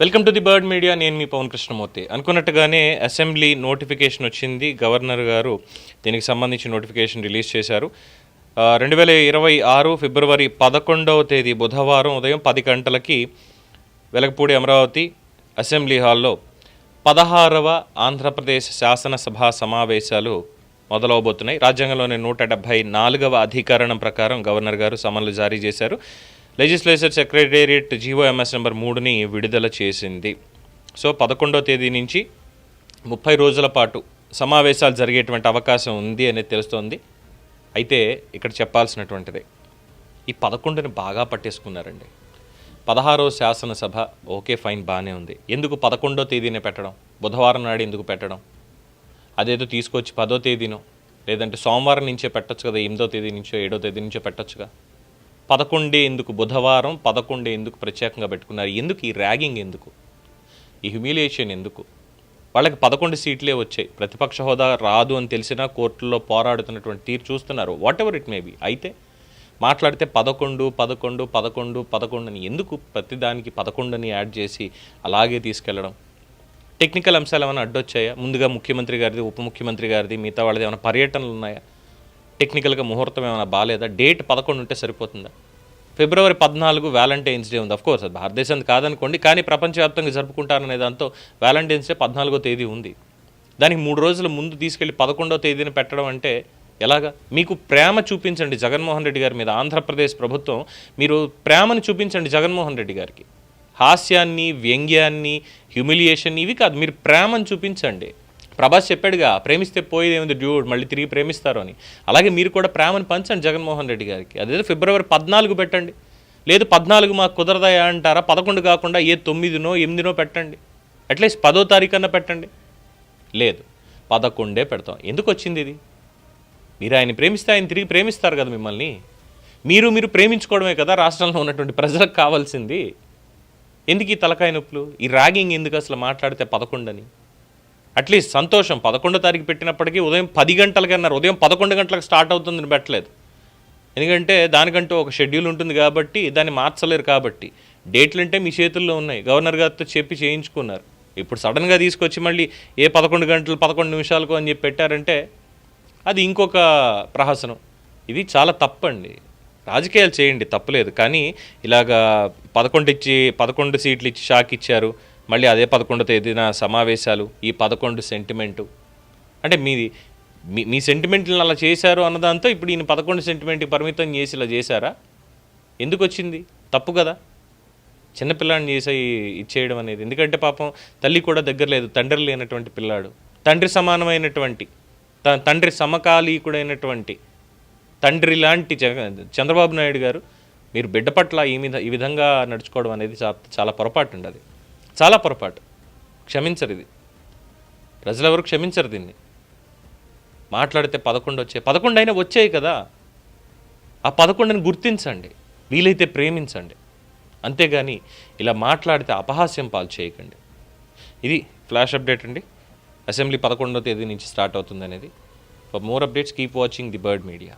Welcome to the bird media. నేను మీ పవన్ కృష్ణమూర్తి. అనుకున్నట్టుగానే అసెంబ్లీ నోటిఫికేషన్ వచ్చింది. గవర్నర్ గారు దీనికి సంబంధించి నోటిఫికేషన్ రిలీజ్ చేశారు. రెండు వేల ఇరవై ఆరు ఫిబ్రవరి పదకొండవ తేదీ బుధవారం ఉదయం పది గంటలకి వెలగపూడి అమరావతి అసెంబ్లీ హాల్లో పదహారవ ఆంధ్రప్రదేశ్ శాసనసభ సమావేశాలు మొదలవబోతున్నాయి. రాజ్యాంగంలోని నూట డెబ్బై నాలుగవ అధికరణం ప్రకారం గవర్నర్ గారు సమన్లు జారీ చేశారు. లెజిస్లేచర్ సెక్రటేరియట్ జీవోఎంఎస్ నెంబర్ మూడుని విడుదల చేసింది. సో పదకొండో తేదీ నుంచి ముప్పై రోజుల పాటు సమావేశాలు జరిగేటువంటి అవకాశం ఉంది అనేది తెలుస్తోంది. అయితే ఇక్కడ చెప్పాల్సినటువంటిది ఈ పదకొండుని బాగా పట్టేసుకున్నారండి. పదహారో శాసనసభ ఓకే ఫైన్ బాగానే ఉంది. ఎందుకు పదకొండో తేదీనే పెట్టడం? బుధవారం నాడు ఎందుకు పెట్టడం? అదేదో తీసుకొచ్చి పదో తేదీనో లేదంటే సోమవారం నుంచే పెట్టచ్చు కదా ఎనిమిదో తేదీ నుంచో ఏడో తేదీ నుంచో పెట్టొచ్చుగా? పదకొండే ఎందుకు బుధవారం పదకొండే ఎందుకు ప్రత్యేకంగా పెట్టుకున్నారు ఎందుకు ఈ ర్యాగింగ్ ఎందుకు ఈ హ్యూమిలియేషన్ ఎందుకు? వాళ్ళకి పదకొండు సీట్లే వచ్చాయి. ప్రతిపక్ష హోదా రాదు అని తెలిసినా కోర్టుల్లో పోరాడుతున్నటువంటి తీరు చూస్తున్నారు. Whatever it may be అయితే మాట్లాడితే పదకొండు పదకొండు పదకొండు పదకొండు అని ఎందుకు ప్రతిదానికి పదకొండుని యాడ్ చేసి అలాగే తీసుకెళ్ళడం? టెక్నికల్ అంశాలు ఏమైనా అడ్డొచ్చాయా? ముందుగా ముఖ్యమంత్రి గారిది ఉప ముఖ్యమంత్రి గారిది మిగతా వాళ్ళది ఏమైనా పర్యటనలు ఉన్నాయా? టెక్నికల్గా ముహూర్తం ఏమైనా బాగాలేదా డేట్ పదకొండు ఉంటే సరిపోతుందా? ఫిబ్రవరి పద్నాలుగు వ్యాలంటైన్స్ డే ఉంది. కోర్స్ అది భారతదేశం కాదనుకోండి కానీ ప్రపంచవ్యాప్తంగా జరుపుకుంటారనే దాంతో వ్యాలంటైన్స్ డే పద్నాలుగో తేదీ ఉంది. దానికి మూడు రోజుల ముందు తీసుకెళ్ళి పదకొండో తేదీని పెట్టడం అంటే ఎలాగా? మీకు ప్రేమ చూపించండి జగన్మోహన్ రెడ్డి గారి మీద. ఆంధ్రప్రదేశ్ ప్రభుత్వం మీరు ప్రేమను చూపించండి జగన్మోహన్ రెడ్డి గారికి. హాస్యాన్ని వ్యంగ్యాన్ని హ్యూమిలియేషన్ ఇవి కాదు. మీరు ప్రేమను చూపించండి. ప్రభాస్ చెప్పాడుగా ప్రేమిస్తే పోయేదేముంది డ్యూడ్ మళ్ళీ తిరిగి ప్రేమిస్తారు అని. అలాగే మీరు కూడా ప్రేమను పంచండి జగన్మోహన్ రెడ్డి గారికి. అదేదో ఫిబ్రవరి పద్నాలుగు పెట్టండి. లేదు పద్నాలుగు మాకు కుదరదాయా అంటారా? పదకొండు కాకుండా ఏ తొమ్మిదినో ఎనిమిదినో పెట్టండి. అట్లీస్ట్ పదో తారీఖన్నా పెట్టండి. లేదు పదకొండే పెడతాం. ఎందుకు వచ్చింది ఇది? మీరు ఆయన ప్రేమిస్తే ఆయన తిరిగి ప్రేమిస్తారు కదా మిమ్మల్ని. మీరు మీరు ప్రేమించుకోవడమే కదా రాష్ట్రంలో ఉన్నటువంటి ప్రజలకు కావాల్సింది. ఎందుకు ఈ తలకాయ నొప్పులు? ఈ ర్యాగింగ్ ఎందుకు అసలు మాట్లాడితే పదకొండని? అట్లీస్ట్ సంతోషం. పదకొండో తారీఖు పెట్టినప్పటికీ ఉదయం పది గంటలకి అన్నారు. ఉదయం పదకొండు గంటలకు స్టార్ట్ అవుతుందని పెట్టలేదు. ఎందుకంటే దానికంటూ ఒక షెడ్యూల్ ఉంటుంది కాబట్టి దాన్ని మార్చలేరు కాబట్టి. డేట్లు అంటే మీ చేతుల్లో ఉన్నాయి. గవర్నర్ గారితో చెప్పి చేయించుకున్నారు. ఇప్పుడు సడన్గా తీసుకొచ్చి మళ్ళీ ఏ పదకొండు గంటలు పదకొండు నిమిషాలకు అని చెప్పి పెట్టారంటే అది ఇంకొక ప్రహసనం. ఇది చాలా తప్పండి. రాజకీయాలు చేయండి తప్పులేదు. కానీ ఇలాగా పదకొండు ఇచ్చి పదకొండు సీట్లు ఇచ్చి షాక్ ఇచ్చారు. మళ్ళీ అదే పదకొండో తేదీన సమావేశాలు ఈ పదకొండు సెంటిమెంటు. అంటే మీది మీ మీ సెంటిమెంట్లను అలా చేశారు అన్నదాంతో ఇప్పుడు ఈయన పదకొండు సెంటిమెంట్కి పరిమితం చేసి ఇలా చేశారా? ఎందుకు వచ్చింది తప్పు కదా. చిన్నపిల్లాడిని చేసే ఇచ్చేయడం అనేది. ఎందుకంటే పాపం తల్లి కూడా దగ్గర లేదు తండ్రి లేనటువంటి పిల్లాడు. తండ్రి సమానమైనటువంటి త- తండ్రి సమకాలీకుడైనటువంటి తండ్రి లాంటి చంద్రబాబు నాయుడు గారు మీరు బిడ్డ పట్ల ఈ విధ ఈ విధంగా నడుచుకోవడం అనేది చాలా పొరపాటు అండి అది చాలా పొరపాటు. క్షమించరు ఇది. ప్రజలెవరు క్షమించరు దీన్ని. మాట్లాడితే పదకొండు వచ్చే పదకొండు అయినా వచ్చాయి కదా. ఆ పదకొండుని గుర్తించండి. వీలైతే ప్రేమించండి. అంతేగాని ఇలా మాట్లాడితే అపహాస్యం పాలు చేయకండి. ఇది ఫ్లాష్ అప్డేట్ అండి. అసెంబ్లీ పదకొండో తేదీ నుంచి స్టార్ట్ అవుతుంది అనేది for more updates keep watching the bird media.